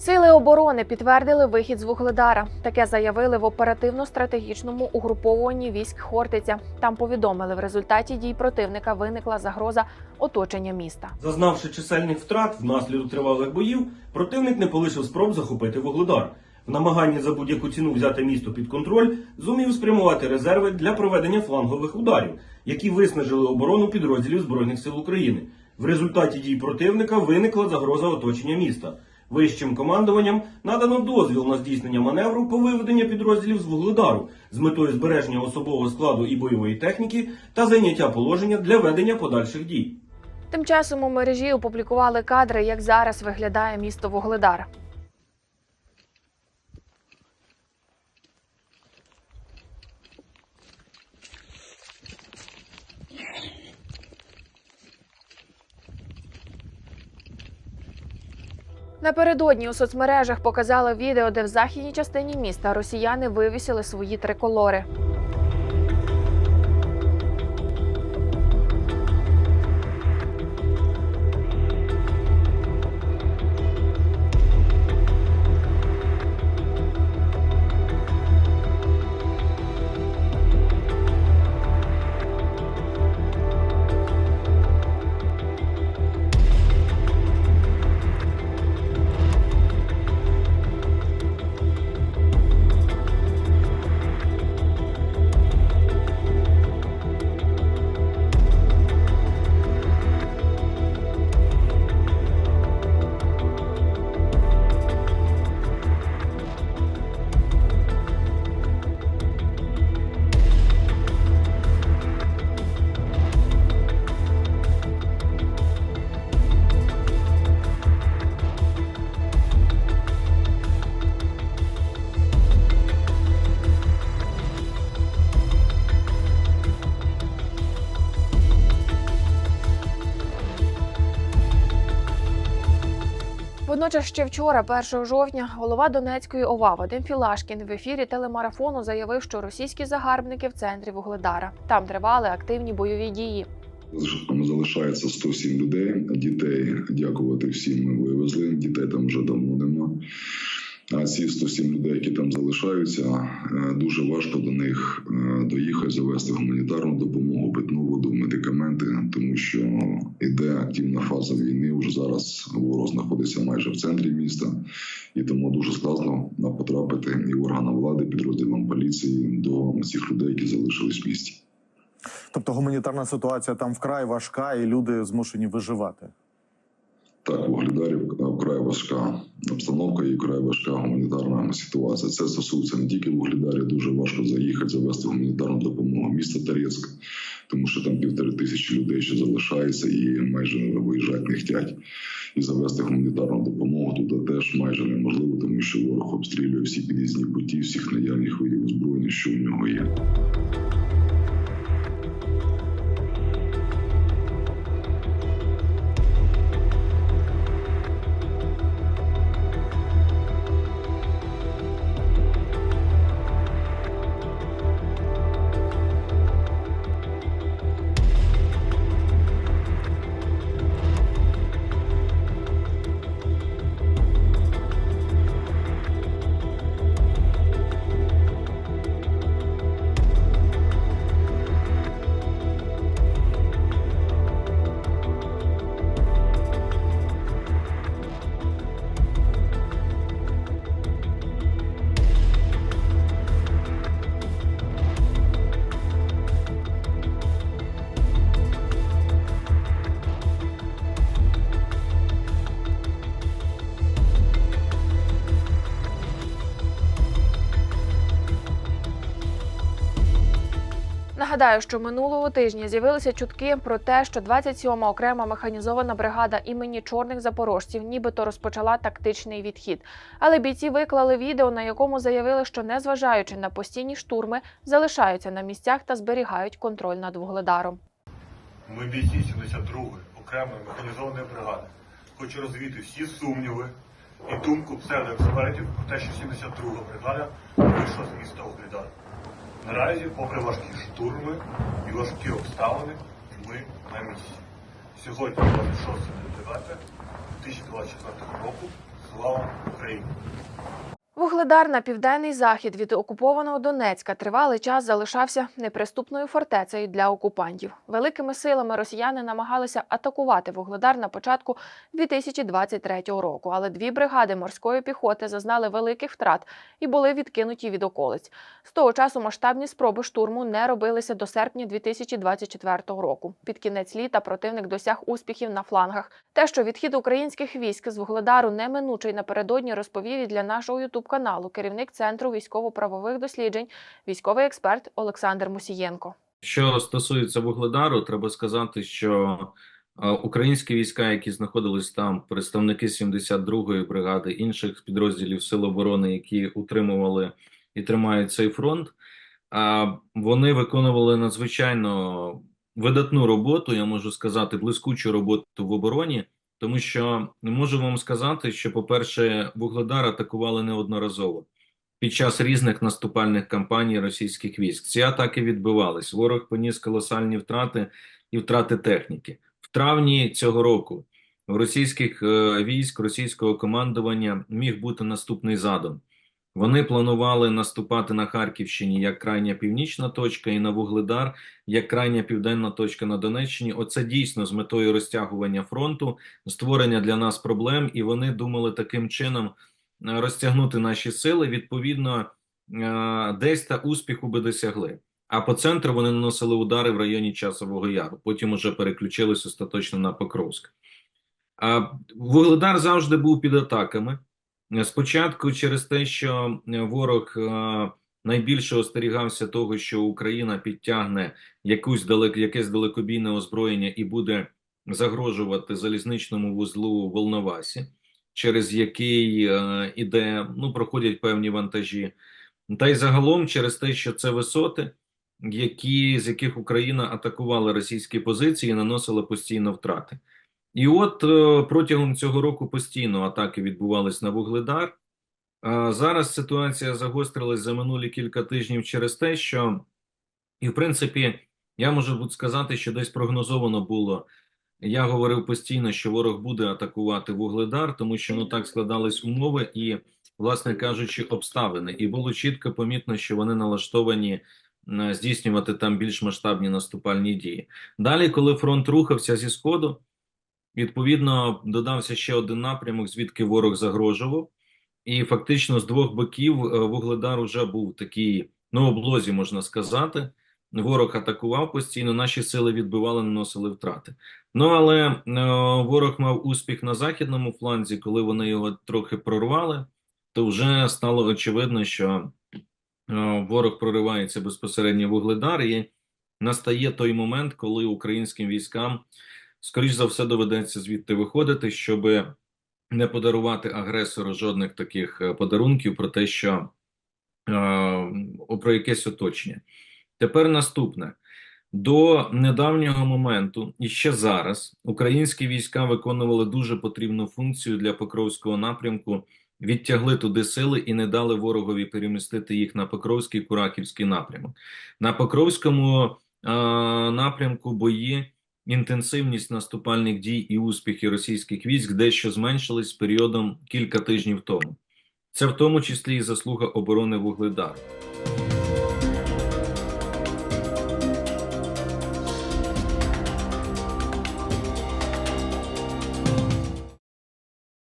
Сили оборони підтвердили вихід з Вугледара. Таке заявили в оперативно-стратегічному угруповуванні військ Хортиця. Там повідомили, в результаті дій противника виникла загроза оточення міста. Зазнавши чисельних втрат внаслідок тривалих боїв, противник не полишив спроб захопити Вугледар. В намаганні за будь-яку ціну взяти місто під контроль зумів спрямувати резерви для проведення флангових ударів, які виснажили оборону підрозділів Збройних сил України. В результаті дій противника виникла загроза оточення міста. Вищим командуванням надано дозвіл на здійснення маневру по виведенню підрозділів з Вугледару з метою збереження особового складу і бойової техніки та зайняття положення для ведення подальших дій. Тим часом у мережі опублікували кадри, як зараз виглядає місто Вугледар. Напередодні у соцмережах показали відео, де в західній частині міста росіяни вивісили свої триколори. Водночас ще вчора, 1 жовтня, голова Донецької ОВА Вадим Філашкін в ефірі телемарафону заявив, що російські загарбники в центрі Вугледара. Там тривали активні бойові дії. Там залишається 107 людей. Дітей, дякувати всім, ми вивезли. Дітей там вже давно нема. А ці 107 людей, які там залишаються, е, дуже важко до них е, доїхати, завести гуманітарну допомогу, питну воду, медикаменти, тому що іде активна фаза війни. Вже зараз ворог знаходиться майже в центрі міста, і тому дуже складно потрапити і органам влади, підрозділам поліції до цих людей, які залишились в місті. Тобто гуманітарна ситуація там вкрай важка, і люди змушені виживати. Так, у Вугледарі вкрай важка обстановка і вкрай важка гуманітарна ситуація. Це стосується не тільки Вугледарі, дуже важко заїхати, завести гуманітарну допомогу. Місто Торецьк, тому що там півтори тисячі людей ще залишається і майже виїжджати не хочуть. І завести гуманітарну допомогу туди теж майже неможливо, тому що ворог обстрілює всі під'їзні путі, всіх наявних видів озброєння, що у нього є. Нагадаю, що минулого тижня з'явилися чутки про те, що 27-ма окрема механізована бригада імені чорних запорожців нібито розпочала тактичний відхід. Але бійці виклали відео, на якому заявили, що незважаючи на постійні штурми, залишаються на місцях та зберігають контроль над вугледаром. Ми бійці 72-ї окремої механізованої бригади. Хочу розвіяти всі сумніви і думку псевдоекспертів про те, що 72-га бригада вийшла з міста Оглідар. Наразі, попри важкі штурми і важкі обставини, ми на місці. Сьогодні 26 9 2024 року Слава Україні! Вугледар на південний захід від окупованого Донецька тривалий час залишався неприступною фортецею для окупантів. Великими силами росіяни намагалися атакувати Вугледар на початку 2023 року, але дві бригади морської піхоти зазнали великих втрат і були відкинуті від околиць. З того часу масштабні спроби штурму не робилися до серпня 2024 року. Під кінець літа противник досяг успіхів на флангах. Те, що відхід українських військ з Вугледару неминучий напередодні розповів і для нашого ютуб каналу керівник центру військово-правових досліджень, військовий експерт Олександр Мусієнко. Що стосується Вугледару, треба сказати, що е, українські війська, які знаходились там, представники 72-ї бригади, інших підрозділів Сил оборони, які утримували і тримають цей фронт, а, вони виконували надзвичайно видатну роботу, я можу сказати, блискучу роботу в обороні, тому що можу вам сказати, що, по-перше, Вугледар атакували неодноразово під час різних наступальних кампаній російських військ. Ці атаки відбивались. Ворог поніс колосальні втрати і втрати техніки. В травні цього року у російських е, військ, російського командування міг бути наступний задум. Вони планували наступати на Харківщині як крайня північна точка, і на Вугледар як крайня південна точка на Донеччині. Оце дійсно з метою розтягування фронту, створення для нас проблем, і вони думали таким чином е, розтягнути наші сили. Відповідно, е, десь та успіху би досягли. А по центру вони наносили удари в районі Часового Яру. Потім уже переключились остаточно на Покровськ. Вугледар завжди був під атаками. Спочатку через те, що е, ворог е, найбільше остерігався того, що Україна підтягне якусь далек, якесь далекобійне озброєння і буде загрожувати залізничному вузлу Волновасі, через який е, іде, ну, проходять певні вантажі. Та й загалом через те, що це висоти, які, з яких Україна атакувала російські позиції і наносила постійно втрати. І от е, протягом цього року постійно атаки відбувались на Вугледар. Зараз ситуація загострилась за минулі кілька тижнів через те, що, і в принципі, я можу сказати, що десь прогнозовано було. Я говорив постійно, що ворог буде атакувати Вугледар, тому що ну так складались умови і, власне кажучи, обставини. І було чітко помітно, що вони налаштовані е, здійснювати там більш масштабні наступальні дії. Далі, коли фронт рухався зі сходу. Відповідно, додався ще один напрямок, звідки ворог загрожував, і фактично з двох боків е, Вугледар уже був такий ну облозі, можна сказати. Ворог атакував постійно, наші сили відбивали, наносили втрати. Ну але е, ворог мав успіх на західному фланзі, коли вони його трохи прорвали, то вже стало очевидно, що е, ворог проривається безпосередньо в Вугледар, і настає той момент, коли українським військам скоріш за все доведеться звідти виходити, щоб не подарувати агресору жодних таких е, подарунків про те, що е, про якесь оточення. Тепер наступне. До недавнього моменту і ще зараз українські війська виконували дуже потрібну функцію для Покровського напрямку, відтягли туди сили і не дали ворогові перемістити їх на Покровський Кураківський напрямок. На Покровському е, напрямку бої інтенсивність наступальних дій і успіхи російських військ дещо зменшились періодом кілька тижнів тому. Це в тому числі і заслуга оборони Вугледару.